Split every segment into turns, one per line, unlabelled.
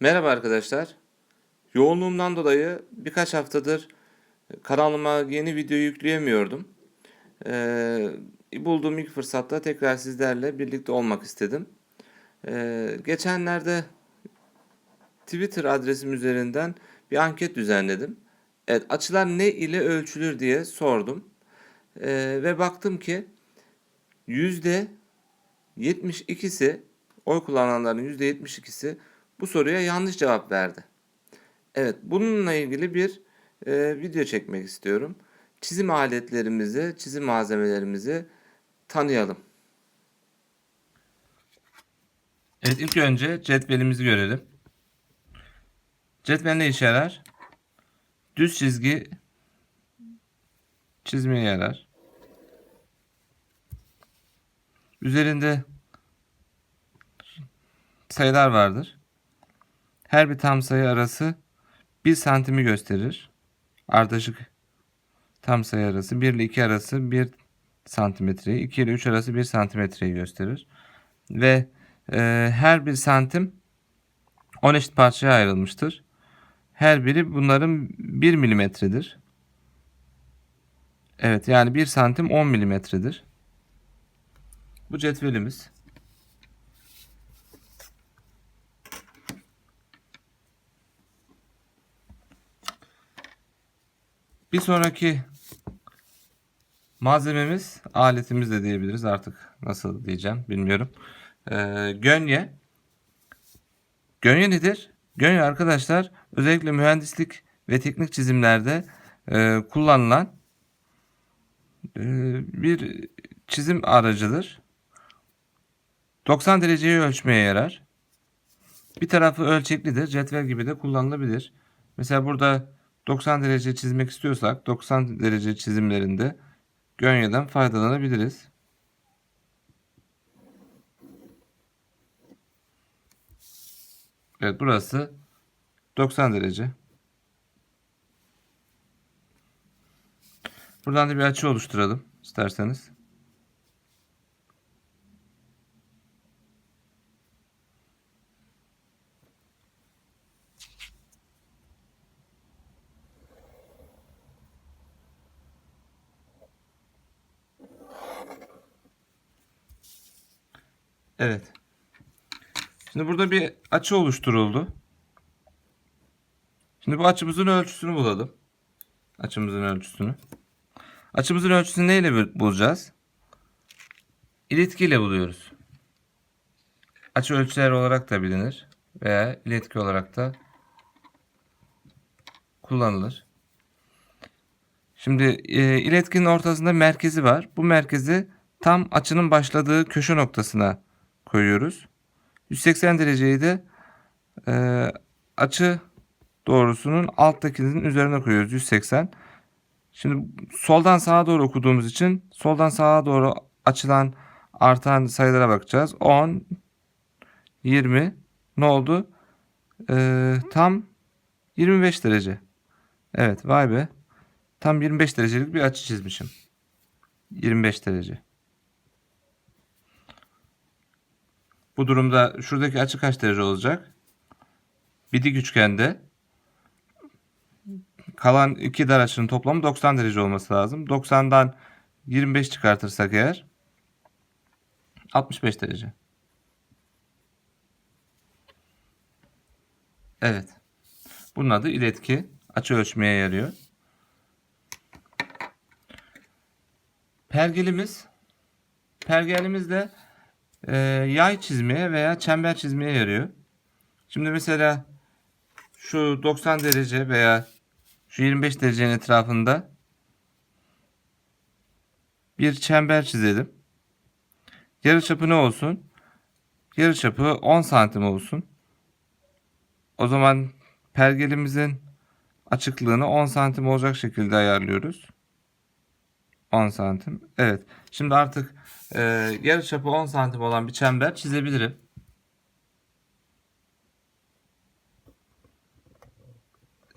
Merhaba arkadaşlar. Yoğunluğumdan dolayı birkaç haftadır kanalıma yeni video yükleyemiyordum. Ee, bulduğum ilk fırsatta tekrar sizlerle birlikte olmak istedim. Ee, geçenlerde Twitter adresim üzerinden bir anket düzenledim. Evet, açılar ne ile ölçülür diye sordum. Ee, ve baktım ki yüzde 72'si oy kullananların %72'si bu soruya yanlış cevap verdi. Evet, bununla ilgili bir e, video çekmek istiyorum. Çizim aletlerimizi, çizim malzemelerimizi tanıyalım. Evet, ilk önce cetvelimizi görelim. Cetvel ne işe yarar? Düz çizgi çizmeye yarar. Üzerinde sayılar vardır. Her bir tam sayı arası 1 santimi gösterir. Ardışık tam sayı arası 1 ile 2 arası 1 santimetreyi, 2 ile 3 arası 1 santimetreyi gösterir. Ve e, her bir santim 10 eşit parçaya ayrılmıştır. Her biri bunların 1 milimetredir. Evet yani 1 santim 10 milimetredir. Bu cetvelimiz. Bir sonraki malzememiz, aletimiz de diyebiliriz artık nasıl diyeceğim bilmiyorum. Ee, gönye. Gönye nedir? Gönye arkadaşlar özellikle mühendislik ve teknik çizimlerde e, kullanılan e, bir çizim aracıdır. 90 dereceyi ölçmeye yarar. Bir tarafı ölçeklidir. Cetvel gibi de kullanılabilir. Mesela burada 90 derece çizmek istiyorsak 90 derece çizimlerinde gönyeden faydalanabiliriz. Evet burası 90 derece. Buradan da bir açı oluşturalım isterseniz. Evet. Şimdi burada bir açı oluşturuldu. Şimdi bu açımızın ölçüsünü bulalım. Açımızın ölçüsünü. Açımızın ölçüsünü neyle bulacağız? İletki ile buluyoruz. Açı ölçüler olarak da bilinir veya iletki olarak da kullanılır. Şimdi e, iletkinin ortasında merkezi var. Bu merkezi tam açının başladığı köşe noktasına koyuyoruz. 180 dereceyi de e, açı doğrusunun alttakinin üzerine koyuyoruz. 180. Şimdi soldan sağa doğru okuduğumuz için soldan sağa doğru açılan artan sayılara bakacağız. 10, 20 ne oldu? Ee, tam 25 derece. Evet vay be. Tam 25 derecelik bir açı çizmişim. 25 derece. Bu durumda şuradaki açı kaç derece olacak? Bir dik üçgende kalan iki dar açının toplamı 90 derece olması lazım. 90'dan 25 çıkartırsak eğer 65 derece. Evet. Bunun adı iletki. Açı ölçmeye yarıyor. Pergelimiz pergelimiz de e, yay çizmeye veya çember çizmeye yarıyor. Şimdi mesela şu 90 derece veya şu 25 derecenin etrafında bir çember çizelim. Yarı çapı ne olsun? Yarı çapı 10 santim olsun. O zaman pergelimizin açıklığını 10 santim olacak şekilde ayarlıyoruz. 10 santim. Evet. Şimdi artık e, yarı çapı 10 santim olan bir çember çizebilirim.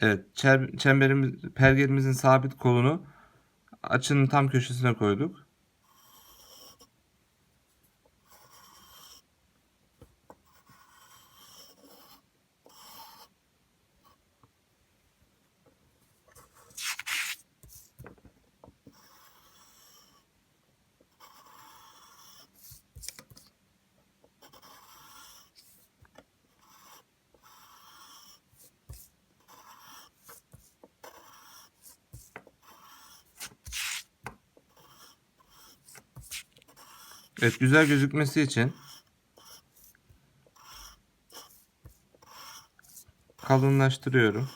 Evet. Çemberimiz, pergelimizin sabit kolunu açının tam köşesine koyduk. Evet güzel gözükmesi için kalınlaştırıyorum.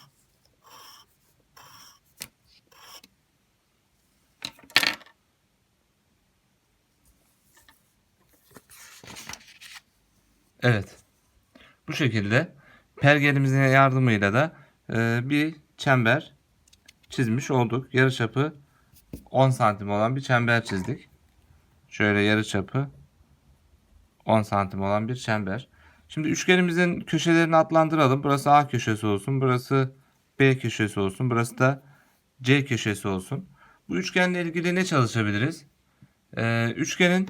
Evet. Bu şekilde pergelimizin yardımıyla da e, bir çember çizmiş olduk. Yarıçapı 10 santim olan bir çember çizdik. Şöyle yarıçapı 10 santim olan bir çember. Şimdi üçgenimizin köşelerini adlandıralım. Burası A köşesi olsun. Burası B köşesi olsun. Burası da C köşesi olsun. Bu üçgenle ilgili ne çalışabiliriz? Ee, üçgenin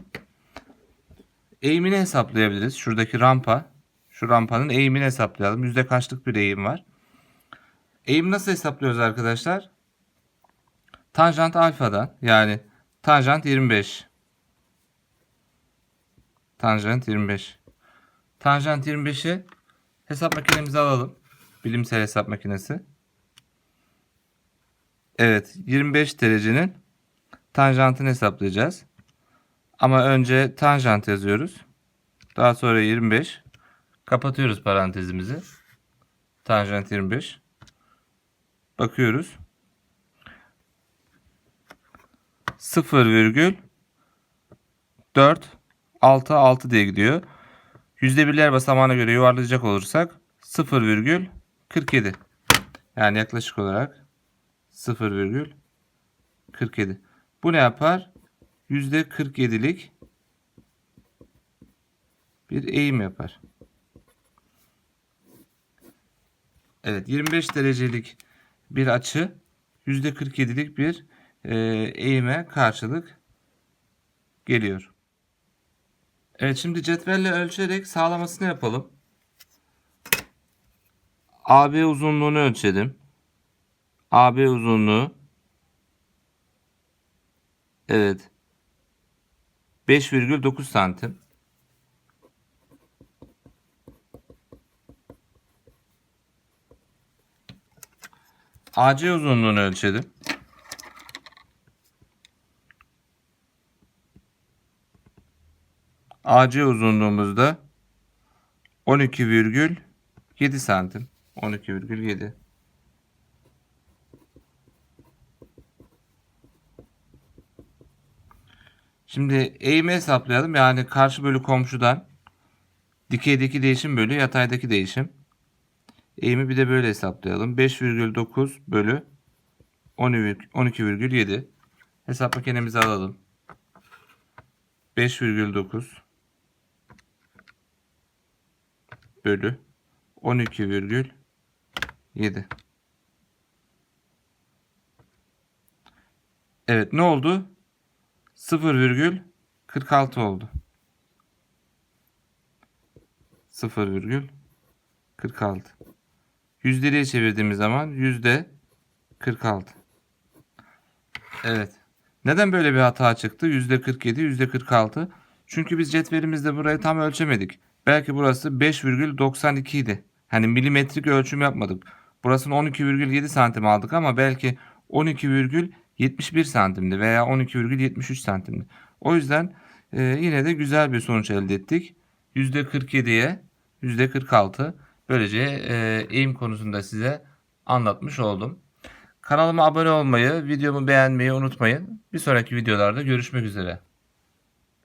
eğimini hesaplayabiliriz. Şuradaki rampa. Şu rampanın eğimini hesaplayalım. Yüzde kaçlık bir eğim var. Eğim nasıl hesaplıyoruz arkadaşlar? Tanjant alfadan yani tanjant 25. Tanjant 25. Tanjant 25'i hesap makinemize alalım. Bilimsel hesap makinesi. Evet 25 derecenin tanjantını hesaplayacağız. Ama önce tanjant yazıyoruz. Daha sonra 25. Kapatıyoruz parantezimizi. Tanjant 25. Bakıyoruz. 0,466 diye gidiyor. Yüzde birler basamağına göre yuvarlayacak olursak 0,47. Yani yaklaşık olarak 0,47. Bu ne yapar? Yüzde 47'lik bir eğim yapar. Evet 25 derecelik bir açı yüzde 47'lik bir e, eğime karşılık geliyor. Evet şimdi cetvelle ölçerek sağlamasını yapalım. AB uzunluğunu ölçelim. AB uzunluğu Evet 5,9 santim. AC uzunluğunu ölçelim. AC uzunluğumuzda 12,7 santim. 12,7. Şimdi eğimi hesaplayalım. Yani karşı bölü komşudan dikeydeki değişim bölü yataydaki değişim. Eğimi bir de böyle hesaplayalım. 5,9 bölü 12,7. Hesap makinemizi alalım. 5,9 bölü 12,7. Evet ne oldu? 0,46 oldu. 0,46. Yüzdeliğe çevirdiğimiz zaman yüzde 46. Evet. Neden böyle bir hata çıktı? Yüzde 47, yüzde 46. Çünkü biz cetvelimizde burayı tam ölçemedik. Belki burası 5,92 idi. Hani milimetrik ölçüm yapmadık. Burasını 12,7 santim aldık ama belki 12,71 santimdi veya 12,73 santimdi. O yüzden e, yine de güzel bir sonuç elde ettik. %47'ye %46 böylece e, eğim konusunda size anlatmış oldum. Kanalıma abone olmayı, videomu beğenmeyi unutmayın. Bir sonraki videolarda görüşmek üzere.